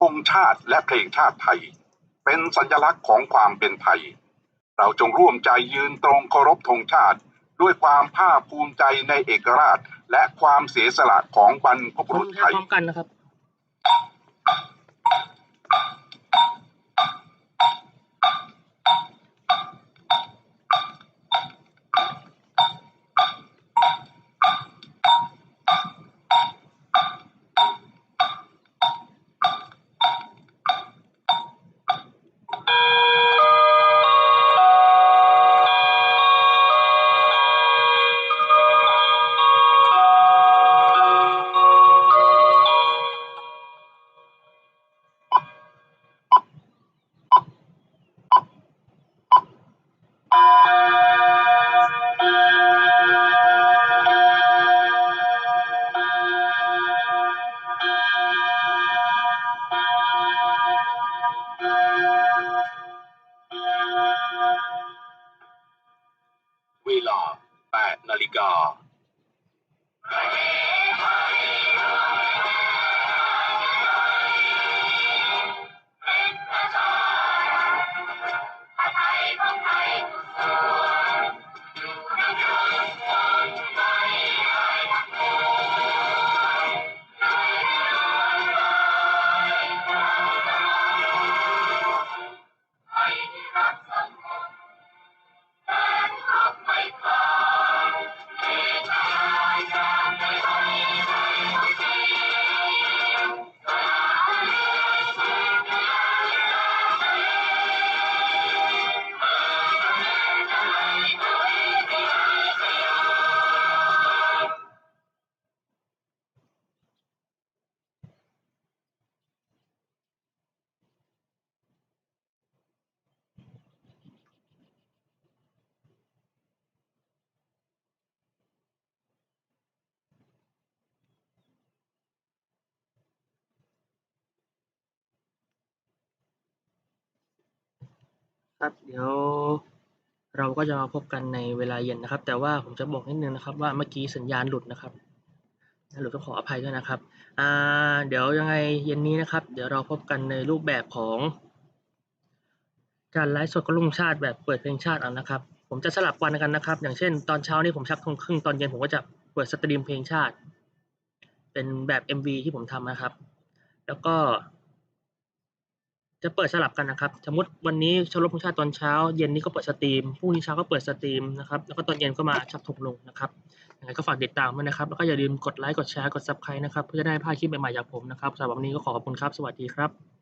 ธงชาติและเพลงชาติไทย เป็นสัญลักษณ์ของความเป็นไทย เราจงร่วมใจยืนตรงเคารพธงชาติ ด้วยความภาคภูมิใจในเอกราช และความเสียสละของบรรพบุรุษไทยพร้อมกันนะครับ เวลา8นาฬิกา ครับ เดี๋ยวเราก็จะมาพบกันในเวลาเย็นนะครับ แต่ว่าผมจะบอกนิดนึงนะครับว่าเมื่อกี้สัญญาณหลุดนะครับหลุดก็ขออภัยด้วยนะครับอ่าเดี๋ยวยังไงเย็นนี้นะครับ เดี๋ยวเราพบกันในรูปแบบของการไลฟ์สดกลุ่มชาติแบบเปิดเพลงชาติเอานะครับ ผมจะสลับวันกันนะครับ อย่างเช่น ตอนเช้านี่ผมชักทุ่มครึ่งตอนเย็นผมก็จะเปิดสตรีมเพลงชาติ เป็นแบบ MV ที่ผมทำนะครับ แล้วก็ จะเปิดสลับกันนะครับ สมมติวันนี้ชลรมพงชาติตอนเช้า เย็นนี้ก็เปิดสตรีม พรุ่งนี้เช้าก็เปิดสตรีมนะครับ แล้วก็ตอนเย็นก็มาชักธงลงนะครับยังไงก็ฝากติดตามด้วยนะครับ แล้วก็อย่าลืมกดไลค์ กดแชร์ กดซับสไครต์นะครับ เพื่อจะได้ภาพลาดคลิปใหม่ๆจากผมนะครับสำหรับวันนี้ก็ขอขอบคุณครับ สวัสดีครับ